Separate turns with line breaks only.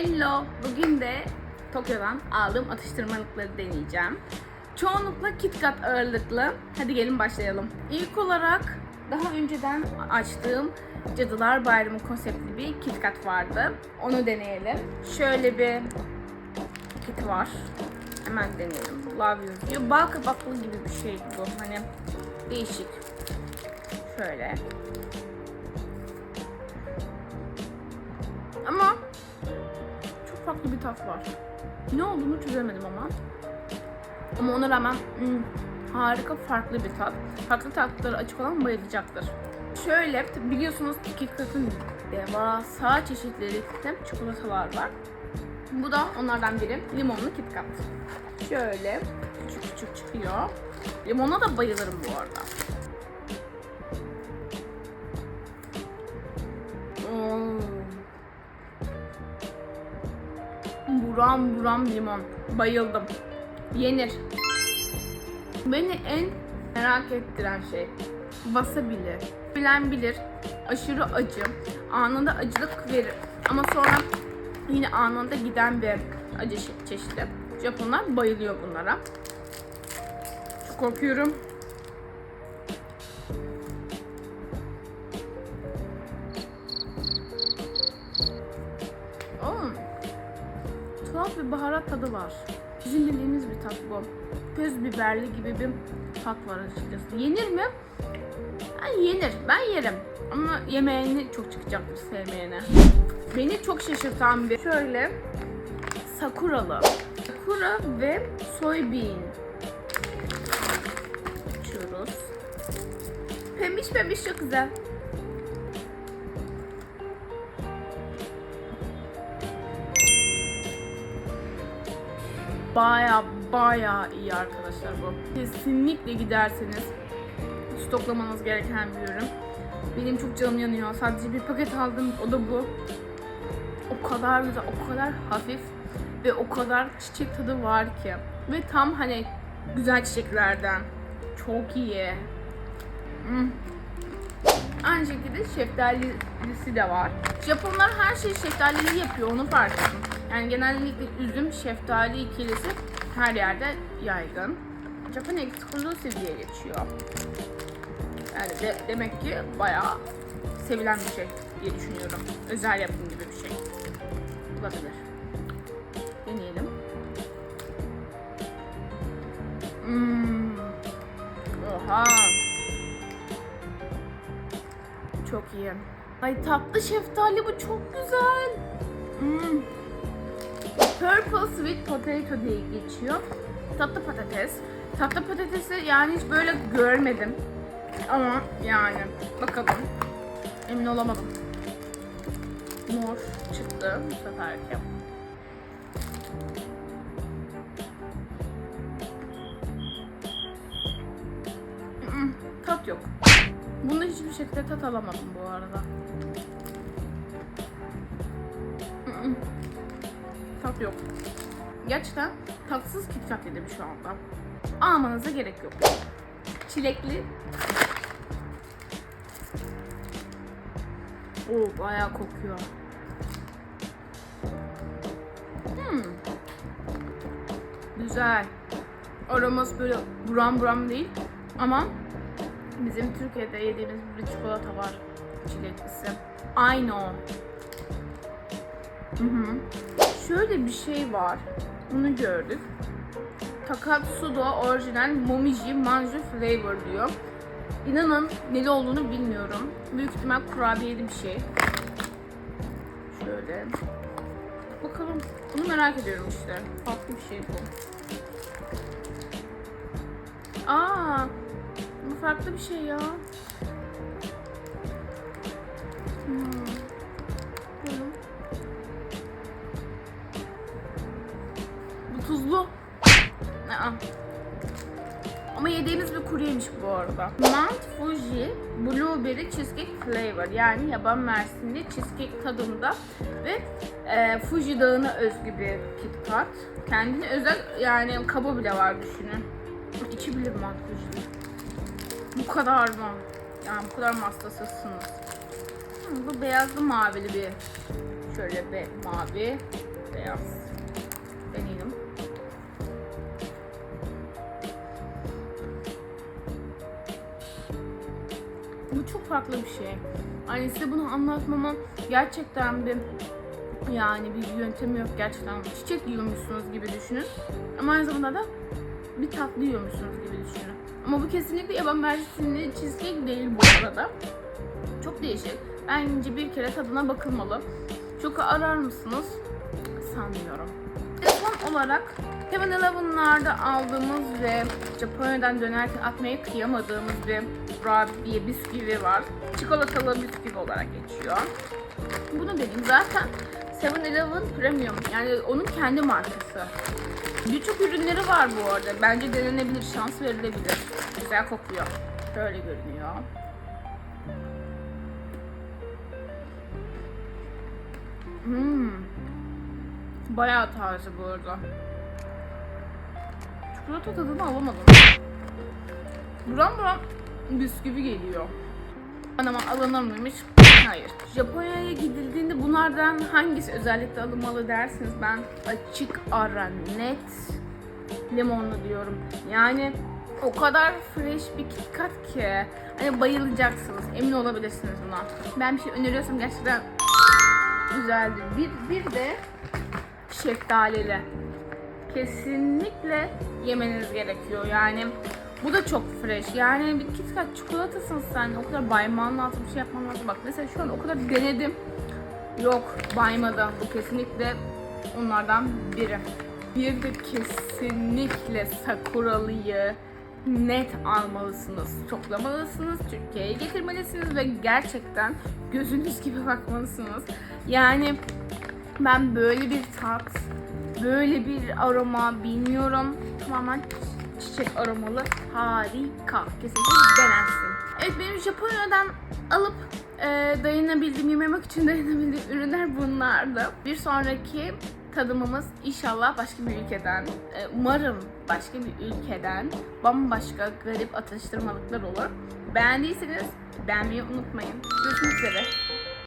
Hello, bugün de Tokyo'dan aldığım atıştırmalıkları deneyeceğim. Çoğunlukla KitKat ağırlıklı. Hadi gelin başlayalım. İlk olarak daha önceden açtığım Cadılar Bayramı konseptli bir KitKat vardı. Onu deneyelim. Şöyle bir kit var. Hemen deneyelim. Love you diyor. Bal kabaklı gibi bir şey bu. Hani değişik. Şöyle. Farklı bir tat var. Ne olduğunu çözemedim ama. Ama ona rağmen hmm, harika farklı bir tat. Farklı tatları açık olan bayılacaktır. Şöyle biliyorsunuz KitKat'ın devasa çeşitlilikte çikolatalar var. Bu da onlardan biri. Limonlu KitKat. Şöyle küçük küçük çıkıyor. Limona da bayılırım bu arada. Buram buram limon. Bayıldım. Yenir. Beni en merak ettiren şey wasabi'li. Bilen bilir. Aşırı acı. Anında acılık verir. Ama sonra yine anında giden bir acı çe- çeşidi. Japonlar bayılıyor bunlara. Çok korkuyorum. Bir baharat tadı var. Bizim bildiğimiz bir tat bu. Köz biberli gibi bir tat var açıkçası. Yenir mi? Yani yenir. Ben yerim. Ama yemeğini çok çıkacaktır sevmeyene. Beni çok şaşırtan bir şöyle sakuralı. Sakura ve soybean. Açıyoruz. Pembiş pembiş çok güzel. Baya baya iyi arkadaşlar bu. Kesinlikle giderseniz stoklamanız gereken bir ürün. Benim çok canım yanıyor. Sadece bir paket aldım. O da bu. O kadar güzel, o kadar hafif ve o kadar çiçek tadı var ki. Ve tam hani güzel çiçeklerden. Çok iyi. Hmm. Aynı şekilde şeftalisi de var. Japonlar her şeyi şeftalili yapıyor onu fark ettim. Yani genellikle üzüm, şeftali ikilisi her yerde yaygın. Japan Exclusive diye geçiyor. Yani de, demek ki bayağı sevilen bir şey diye düşünüyorum. Özel yapım gibi bir şey. Olabilir. Deneyelim. Hmm. Oha. Çok iyi. Ay tatlı şeftali bu çok güzel. Hmm. Purple sweet potato diye geçiyor. Tatlı patates. Tatlı patatesi yani hiç böyle görmedim. Ama yani bakalım. Emin olamadım. Mor çıktı bu seferki. Mm, Tat yok. Bunda hiçbir şekilde tat alamadım bu arada. Tat yok. Gerçekten tatsız KitKat yedim şu anda. Almanıza gerek yok. Çilekli. Oo bayağı kokuyor. Hmm. Güzel. Aroması böyle buram buram değil ama bizim Türkiye'de yediğimiz bir çikolata var çileklisi. Aynı o. Hı hı. Şöyle bir şey var. Bunu gördük. Takatsudo orijinal Momiji Manju flavor diyor. İnanın neli olduğunu bilmiyorum. Büyük ihtimal kurabiyeli bir şey. Şöyle. Bakalım. Bunu merak ediyorum işte. Farklı bir şey bu. Aa, bu farklı bir şey ya. Yediğimiz bir kuru yemiş bu arada. Mount Fuji Blueberry Cheesecake Flavor yani yaban mersinli cheesecake tadında ve e, Fuji Dağı'na özgü bir KitKat. Kendine özel yani kaba bile var düşünün. İçi bile Mount Fuji. Bu kadar mı? Yani bu kadar? Hı, Bu beyazlı mavili bir şöyle bir mavi. beyaz. Deneyelim. Bu çok farklı bir şey. Hani size bunu anlatmama gerçekten bir yani bir yöntemi yok gerçekten. Çiçek yiyormuşsunuz gibi düşünün. Ama aynı zamanda da bir tatlı yiyormuşsunuz gibi düşünün. Ama bu kesinlikle yaban mersinli cheesecake değil bu arada. Çok değişik. Bence bir kere tadına bakılmalı. Çok arar mısınız? Sanmıyorum. Son olarak Heaven Eleven'larda aldığımız ve Japonya'dan dönerken atmaya kıyamadığımız bir kurabiye bisküvi var. Çikolatalı bisküvi olarak geçiyor. Bunu dedim zaten 7-Eleven Premium yani onun kendi markası. Birçok ürünleri var bu arada. Bence denenebilir, şans verilebilir. Güzel kokuyor. Böyle görünüyor. Hmm. Bayağı taze bu arada. Çikolata tadını alamadım. Buram buram bisküvi geliyor. Ama alınır mıymış? Hayır. Japonya'ya gidildiğinde bunlardan hangisi özellikle alınmalı dersiniz ben açık ara net limonlu diyorum. Yani o kadar fresh bir KitKat ki hani bayılacaksınız. Emin olabilirsiniz buna. Ben bir şey öneriyorsam gerçekten güzeldir. Bir, bir de şeftalili. Kesinlikle yemeniz gerekiyor. Yani bu da çok fresh. Yani bir KitKat çikolatasın sen. O kadar bayman lazım, bir şey yapman lazım. Bak mesela şu an o kadar denedim. Yok, baymadı. Bu kesinlikle onlardan biri. Bir de kesinlikle Sakura'lıyı net almalısınız. Toplamalısınız. Türkiye'ye getirmelisiniz ve gerçekten gözünüz gibi bakmalısınız. Yani ben böyle bir tat, böyle bir aroma bilmiyorum. Tamamen çiçek aromalı harika. Kesinlikle denensin. Evet benim Japonya'dan alıp e, dayanabildiğim, yememek için dayanabildiğim ürünler bunlardı. Bir sonraki tadımımız inşallah başka bir ülkeden, e, umarım başka bir ülkeden bambaşka garip atıştırmalıklar olur. Beğendiyseniz beğenmeyi unutmayın. Görüşmek üzere.